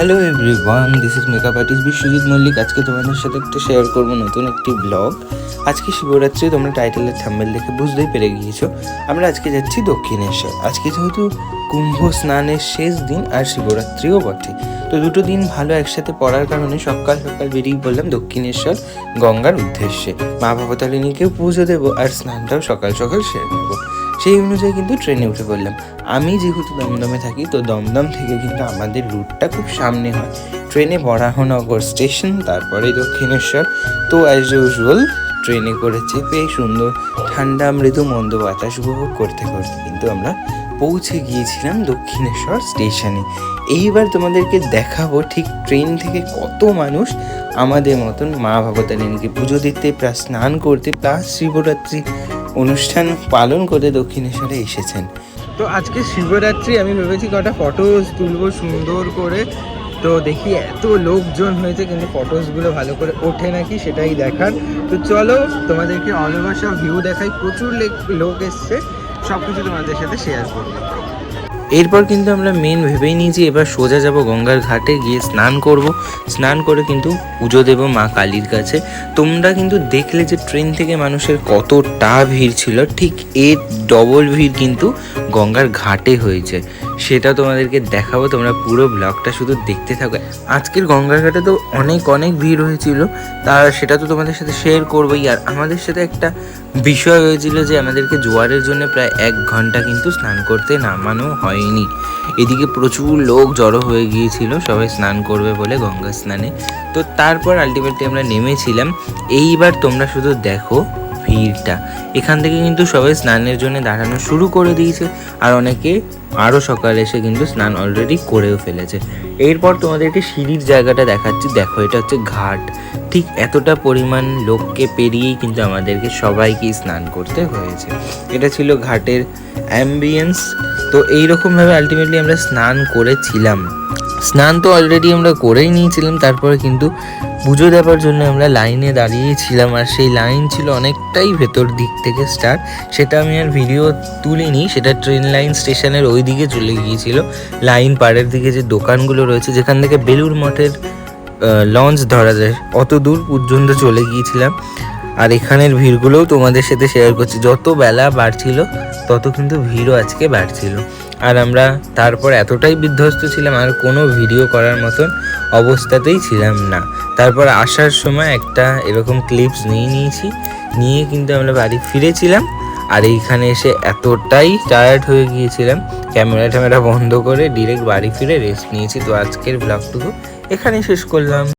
Hello everyone this is makeup artist Biswajit Mallick আজকে তোমাদের সাথে একটা শেয়ার করব নতুন একটি ব্লগ আজকে শিবরাত্রি, তোমরা টাইটেলের থাম্বেল দেখে বুঝতেই পেরে গিয়েছো। আমরা আজকে যাচ্ছি দক্ষিণেশ্বর। আজকে যেহেতু কুম্ভ স্নানের শেষ দিন আর শিবরাত্রিও বটে। তো দুটো দিন ভালো একসাথে পড়ার কারণে সকাল সকাল বেরিয়ে পড়লাম দক্ষিণেশ্বর গঙ্গার উদ্দেশ্যে। মা ভবতারিণীকেও পুজো দেবো আর স্নানটাও সকাল সকাল সেরে নেব। সেই অনুযায়ী কিন্তু ট্রেনে উঠে পড়লাম। আমি যেহেতু দমদমে থাকি, তো দমদম থেকে কিন্তু আমাদের রুটটা খুব সামনে হয়। ট্রেনে বরাহনগর স্টেশন তারপরে দক্ষিণেশ্বর। তো অ্যাজ ইউজুয়াল ট্রেনে করে চেপে সুন্দর ঠান্ডা, মৃদু, মন্দ বাতাস উপভোগ করতে করতে কিন্তু আমরা পৌঁছে গিয়েছিলাম দক্ষিণেশ্বর স্টেশনে এইবার তোমাদেরকে দেখাবো ঠিক ট্রেন থেকে কত মানুষ আমাদের মতন মা ভবতারিণীকে পুজো দিতে প্লাস স্নান করতে, প্লাস শিবরাত্রি অনুষ্ঠান পালন করে দক্ষিণেশ্বরে এসেছেন। তো আজকে শিবরাত্রি, আমি ভেবেছি কটা ফটোস তুলবো সুন্দর করে। তো দেখি এত লোকজন হয়েছে, কিন্তু ফটোসগুলো ভালো করে ওঠে নাকি সেটাই দেখার। তো চলো, তোমাদেরকে অল ওভার সব ভিউ দেখাই। প্রচুর লেক- এসছে। সব কিছু তোমাদের সাথে শেয়ার করব। এরপর কিন্তু আমরা মেন ভেবেই নিয়েছি এবার সোজা যাব গঙ্গার ঘাটে, গিয়ে স্নান করব। স্নান করে কিন্তু পুজো দেব মা কালীর কাছে। তোমরা কিন্তু দেখলে যে ট্রেন থেকে মানুষের কতটা ভিড় ছিল, ঠিক এর ডবল ভিড় কিন্তু গঙ্গার ঘাটে হয়েছে। সেটা তোমাদেরকে দেখাবো, তোমরা পুরো ব্লগটা শুধু দেখতে থাকো। আজকের গঙ্গার ঘাটে তো অনেক অনেক ভিড় হয়েছিল, তা সেটা তো তোমাদের সাথে শেয়ার করবোই। আর আমাদের সাথে একটা বিষয় হয়েছিল যে, আমাদেরকে জোয়ারের জন্য প্রায় এক ঘণ্টা কিন্তু স্নান করতে নামানো হয়নি। এদিকে প্রচুর লোক জড়ো হয়ে গিয়েছিল, সবাই স্নান করবে বলে গঙ্গা স্নানে। তো তারপর আলটিমেটলি আমরা নেমেছিলাম। এইবার তোমরা শুধু দেখো ভিড়টা। এখান থেকে কিন্তু সবাই স্নানের জন্য দাঁড়ানো শুরু করে দিয়েছে আর অনেকে আরও সকালে এসে কিন্তু স্নান অলরেডি করেও ফেলেছে। এরপর তোমাদেরকে সিঁড়ির জায়গাটা দেখাচ্ছি। দেখো, এটা হচ্ছে ঘাট। ঠিক এতটা পরিমাণ লোককে পেরিয়েই কিন্তু আমাদেরকে সবাইকেই স্নান করতে হয়েছে। এটা ছিল ঘাটের অ্যাম্বিয়েন্স তো এইরকমভাবে আলটিমেটলি আমরা স্নান করেছিলাম। স্নান তো অলরেডি আমরা করেই নিয়েছিলাম, তারপরে কিন্তু পুজো দেওয়ার জন্য আমরা লাইনে দাঁড়িয়েছিলাম, আর সেই লাইন ছিল অনেকটাই ভেতর দিক থেকে স্টার্ট সেটা আমি আর ভিডিও তুলিনি, সেটা ট্রেন লাইন স্টেশনের ওই দিকে চলে গিয়েছিল। লাইন পাড়ের দিকে যে দোকানগুলো রয়েছে, যেখান থেকে বেলুর মঠের লঞ্চ ধরা যায়, অত দূর পর্যন্ত চলে গিয়েছিলাম। আর এখানের ভিড়গুলোও তোমাদের সাথে শেয়ার করছি। যত বেলা বাড়ছিল, তত কিন্তু ভিড়ও আজকে বাড়ছিল। আর আমরা তারপর এতটাই বিধ্বস্ত ছিলাম, আর কোনো ভিডিও করার মতন অবস্থাতেই ছিলাম না। তারপর আসার সময় একটা এরকম ক্লিপস নিয়ে নিয়েছি। নিয়ে কিন্তু আমরা বাড়ি ফিরেছিলাম, আর এইখানে এসে এতটাই টায়ার্ড হয়ে গিয়েছিলাম। ক্যামেরা ট্যামেরা বন্ধ করে ডিরেক্ট বাড়ি ফিরে রেস্ট নিয়েছি। তো আজকের ব্লগটুকু এখানেই শেষ করলাম।